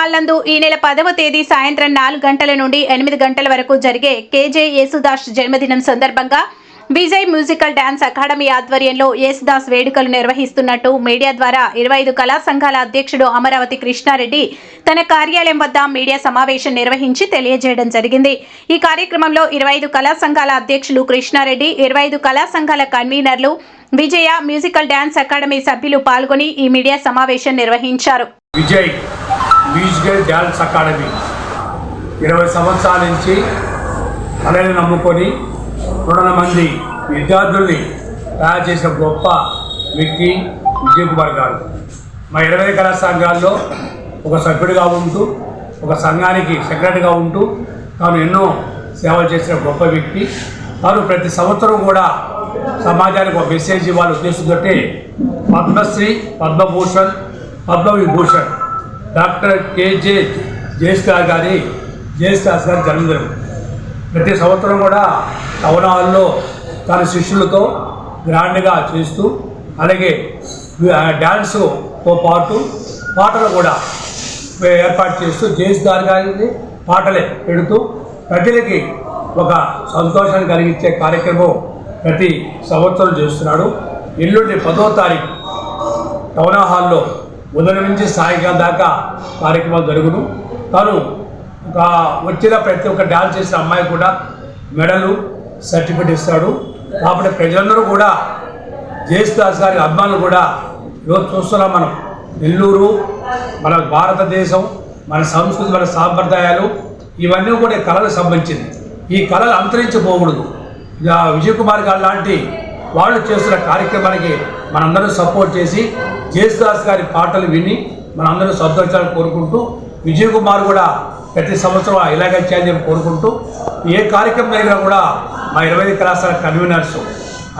Hall నందు ఈ నెల పదవ తేదీ సాయంత్రం నాలుగు గంటల నుండి ఎనిమిది గంటల వరకు జరిగే కేజే యేసుదాస్ జన్మదినం సందర్భంగా విజయ్ మ్యూజికల్ డాన్స్ అకాడమీ ఆధ్వర్యంలో యేసుదాస్ వేడుకలు నిర్వహిస్తున్నట్టు మీడియా ద్వారా ఇరవై ఐదు కళా సంఘాల అధ్యక్షుడు అమరావతి కృష్ణారెడ్డి తన కార్యాలయం వద్ద మీడియా సమావేశం నిర్వహించి తెలియజేయడం జరిగింది. ఈ కార్యక్రమంలో ఇరవై ఐదు కళా సంఘాల అధ్యక్షులు కృష్ణారెడ్డి ఇరవై ఐదు కళా సంఘాల కన్వీనర్లు విజయ మ్యూజికల్ డాన్స్ అకాడమీ సభ్యులు పాల్గొని ఈ మీడియా సమావేశం నిర్వహించారు. Vijay musical dance academy. ఇరవై సంవత్సరాల నుంచి కళను నమ్ముకొని రెండు మంది విద్యార్థుల్ని తయారు చేసిన గొప్ప వ్యక్తి విజయ్ కుమార్ గారు. మా ఇరవై కళా సంఘాల్లో ఒక సభ్యుడిగా ఉంటూ ఒక సంఘానికి సెక్రటరీగా ఉంటూ తాను ఎన్నో సేవలు చేసిన గొప్ప వ్యక్తి. తాను ప్రతి సంవత్సరం కూడా సమాజానికి ఒక మెసేజ్ ఇవ్వాలి ఉద్దేశంతో Padmashri Padmabhushan Padmavibhushan doctor K J జయస్కార్ గారి జయస్కార్ గారి జన్మదినం. ప్రతి సంవత్సరం కూడా టౌన్ హాల్లో తన శిష్యులతో గ్రాండ్గా చేస్తూ అలాగే డ్యాన్సుతో పాటు పాటలు కూడా ఏర్పాటు చేస్తూ జయస్కార్ గారిని పాటలే పెడుతూ ప్రజలకి ఒక సంతోషాన్ని కలిగించే కార్యక్రమం ప్రతి సంవత్సరం చేస్తున్నాడు. ఎల్లుండి పదో తారీఖు టౌన్ హాల్లో ఉదయం నుంచి సాయంకాలం దాకా కార్యక్రమాలు జరుగును. తను ఒక వచ్చిన ప్రతి ఒక్క డ్యాన్స్ చేసిన అమ్మాయి కూడా మెడలు సర్టిఫికెట్ ఇస్తాడు. కాబట్టి ప్రజలందరూ కూడా జయసుదాస్ గారి అభిమానులు కూడా ఈరోజు చూస్తున్నాం మనం. నెల్లూరు మన భారతదేశం మన సంస్కృతి మన సాంప్రదాయాలు ఇవన్నీ కూడా కళలకు సంబంధించింది. ఈ కళలు అంతరించిపోకూడదు. ఇక విజయ్ కుమార్ గారు లాంటి వాళ్ళు చేస్తున్న కార్యక్రమానికి మనందరం సపోర్ట్ చేసి జేసుదాస్ గారి పాటలు విని మనందరం సంతోషాలు కోరుకుంటూ విజయ్ కుమార్ కూడా ప్రతి సంవత్సరం ఇలాగే చేయాలని కోరుకుంటూ ఏ కార్యక్రమం జరిగినా కూడా మా ఇరవై ఐదు కళాశాల కన్వీనర్స్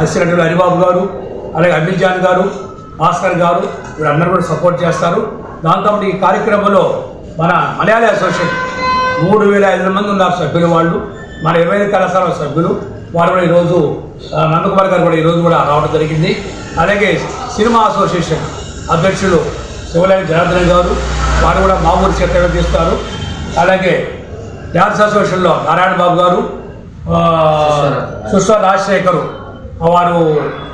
అసిరెడ్డి హరిబాబు గారు అలాగే అమిత్ జాన్ గారు భాస్కర్ గారు వీరందరూ కూడా సపోర్ట్ చేస్తారు. దాంతో ఈ కార్యక్రమంలో మన మలయాళీ అసోసియేషన్ మూడు వేల ఐదు వందల మంది ఉన్నారు సభ్యులు వాళ్ళు. మన ఇరవై ఐదు కళాశాల సభ్యులు. వారు కూడా ఈరోజు నందకుమార్ గారు కూడా ఈరోజు కూడా రావడం జరిగింది. అలాగే సినిమా అసోసియేషన్ అధ్యక్షులు శివలేని జనార్దన్ గారు వారు కూడా మామూలు ఊరి తీస్తారు. అలాగే డ్యాన్స్ అసోసియేషన్లో నారాయణ బాబు గారు సుష్మా రాజశేఖరు వారు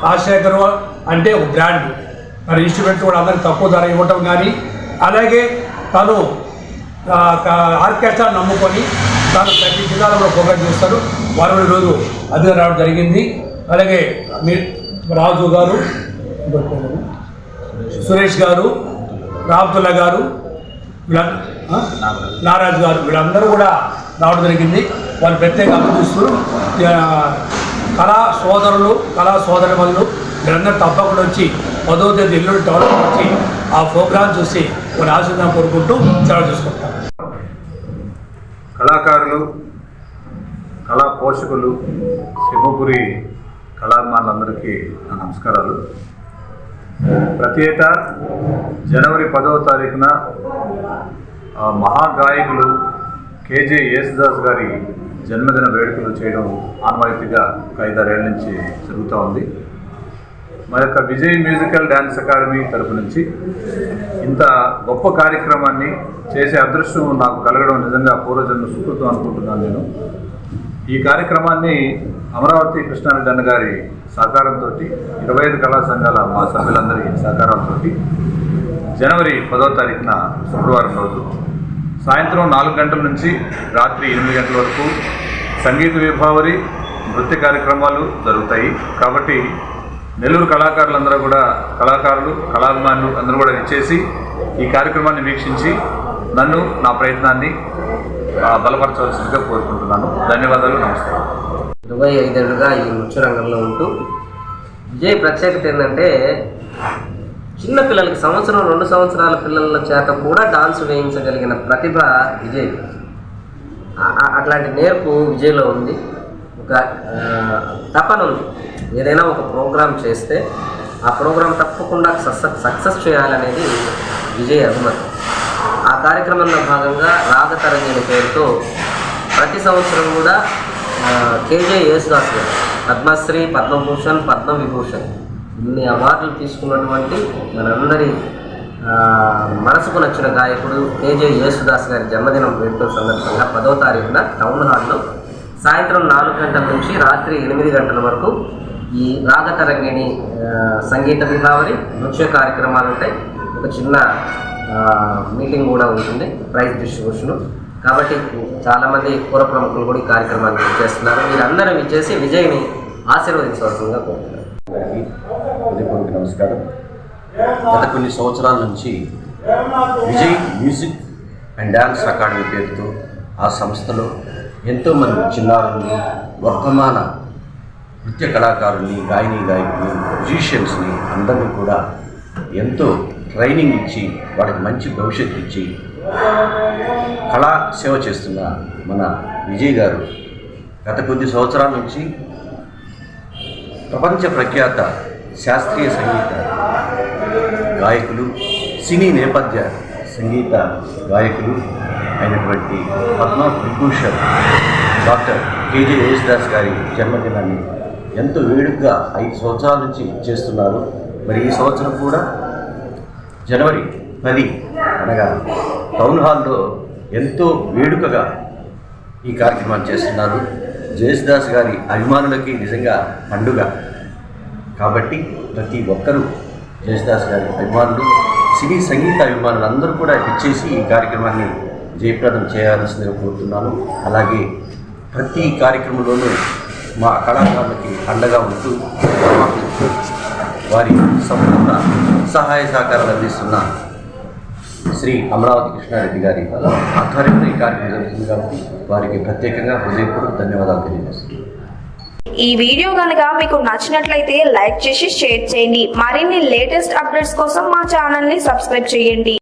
రాజశేఖరు అంటే ఒక బ్రాండ్. మరి ఇన్స్ట్రుమెంట్ కూడా అందరికి తక్కువ ధర ఇవ్వటం కానీ అలాగే తను ఆర్కెస్ట్రా నమ్ముకొని తాను ప్రతి జిల్లాలో కూడా ప్రోగ్రామ్ చేస్తారు. వారు కూడా ఈరోజు అధికారం రావడం జరిగింది. అలాగే మీ రాజు గారు సురేష్ గారు రామతుల్లా గారు నారాజ్ నారాజు గారు వీళ్ళందరూ కూడా రావడం జరిగింది. వాళ్ళు ప్రత్యేక అభినందిస్తూ కళా సోదరులు కళా సోదరులు వీళ్ళందరూ తప్పకుండా వచ్చి పదో తేదీ ఎల్లుండి టౌన్కి వచ్చి ఆ ప్రోగ్రాం చూసి కొన్ని ఆశీర్వాదం కోరుకుంటూ సెలవు చూసుకుంటాం కళాకారులు కళా పోషకులు శివపురి కళాభిమానులందరికీ నా నమస్కారాలు. ప్రతి ఏటా జనవరి పదవ తారీఖున మహాగాయకులు కేజే యేసుదాస్ గారి జన్మదిన వేడుకలు చేయడం ఆనవాయితీగా ఐదారేళ్ళ నుంచి జరుగుతూ ఉంది. మా యొక్క విజయ్ మ్యూజికల్ డ్యాన్స్ అకాడమీ తరపు నుంచి ఇంత గొప్ప కార్యక్రమాన్ని చేసే అదృష్టం నాకు కలగడం నిజంగా పూర్వజన్మ సుకృతం అనుకుంటున్నాను నేను. ఈ కార్యక్రమాన్ని అమరావతి కృష్ణారెడ్డి అన్న గారి సహకారంతో ఇరవై ఐదు కళా సంఘాల మా సభ్యులందరి సహకారంతో జనవరి పదో తారీఖున శుక్రవారం రోజు సాయంత్రం నాలుగు గంటల నుంచి రాత్రి ఎనిమిది గంటల వరకు సంగీత విభావరి నృత్య కార్యక్రమాలు జరుగుతాయి. కాబట్టి నెల్లూరు కళాకారులందరూ కూడా కళాకారులు కళాభిమానులు అందరూ కూడా ఇచ్చేసి ఈ కార్యక్రమాన్ని వీక్షించి నన్ను నా ప్రయత్నాన్ని బలపరచవలసిందిగా కోరుకుంటున్నాను. ధన్యవాదాలు నమస్కారం. ఇరవై ఐదేళ్ళుగా ఈ నృత్య రంగంలో ఉంటూ విజయ్ ప్రత్యేకత ఏంటంటే చిన్న పిల్లలకి సంవత్సరం రెండు సంవత్సరాల పిల్లల చేత కూడా డాన్స్ వేయించగలిగిన ప్రతిభ విజయ్. అట్లాంటి నేర్పు విజయ్లో ఉంది. ఒక తపన ఉంది. ఏదైనా ఒక ప్రోగ్రాం చేస్తే ఆ ప్రోగ్రాం తప్పకుండా సక్సెస్ సక్సెస్ చేయాలనేది విజయ్ అభిమతం. కార్యక్రమంలో భాగంగా రాగతరంగిణి పేరుతో ప్రతి సంవత్సరం కూడా కేజే యేసుదాస్ గారు పద్మశ్రీ పద్మభూషణ్ పద్మవిభూషణ్ ఇన్ని అవార్డులు తీసుకున్నటువంటి మనందరి మనసుకు నచ్చిన గాయకుడు కేజే యేసుదాస్ గారి జన్మదినం వేడుకల సందర్భంగా పదో తారీఖున టౌన్ హాల్లో సాయంత్రం నాలుగు గంటల నుంచి రాత్రి ఎనిమిది గంటల వరకు ఈ రాగతరంగిణి సంగీత విభావరి నృత్య కార్యక్రమాలు ఉంటాయి. ఒక చిన్న మీటింగ్ కూడా ఉంటుంది ప్రైజ్ డిస్ట్రిబ్యూషన్ కాబట్టి చాలామంది పూర ప్రముఖులు కూడా ఈ కార్యక్రమాన్ని చేస్తున్నారు. మీరందరూ ఇచ్చేసి విజయ్ని ఆశీర్వదించవలసిందిగా కోరుతున్నారు హృదయపూర్వక నమస్కారం. గత కొన్ని సంవత్సరాల నుంచి Vijay music and dance academy పేరుతో ఆ సంస్థలో ఎంతోమంది చిన్నారుల్ని వర్తమాన నృత్య కళాకారుల్ని గాయని గాయకుల్ని మ్యూజిషియన్స్ని అందరినీ కూడా ఎంతో ట్రైనింగ్ ఇచ్చి వాళ్ళకి మంచి భవిష్యత్తు ఇచ్చి కళా సేవ చేస్తున్న మన విజయ్ గారు గత కొద్ది సంవత్సరాల నుంచి ప్రపంచ ప్రఖ్యాత శాస్త్రీయ సంగీత గాయకులు సినీ నేపథ్య సంగీత గాయకులు అయినటువంటి Padma Vibhushan doctor K G Yesudas గారి జన్మదినాన్ని ఎంతో వేడుకగా ఐదు సంవత్సరాల నుంచి చేస్తున్నారు. మరి ఈ సంవత్సరం కూడా జనవరి పది అనగా టౌన్ హాల్లో ఎంతో వేడుకగా ఈ కార్యక్రమాన్ని చేస్తున్నారు. జయసుదాస్ గారి అభిమానులకి నిజంగా పండుగ. కాబట్టి ప్రతి ఒక్కరూ జయసుదాస్ గారి అభిమానులు సినీ సంగీత అభిమానులు అందరూ కూడా ఇచ్చేసి ఈ కార్యక్రమాన్ని జయప్రదం చేయాల్సిందిగా కోరుతున్నాను. అలాగే ప్రతి కార్యక్రమంలోనూ మా కళాకారులకి అండగా ఉంటూ వారి సంపూర్ణ సహాయ సహకారాలు అందిస్తున్న శ్రీ అమరావతి కృష్ణారెడ్డి గారి ఆధ్వర్యంలో ఈ కార్యక్రమం జరుగుతుంది కాబట్టి వారికి ప్రత్యేకంగా హృదయపూర్వక ధన్యవాదాలు తెలియజేస్తున్నాను. ఈ వీడియో కనుక మీకు నచ్చినట్లయితే లైక్ చేసి షేర్ చేయండి. మరిన్ని లేటెస్ట్ అప్డేట్స్ కోసం మా ఛానల్ని సబ్స్క్రైబ్ చేయండి.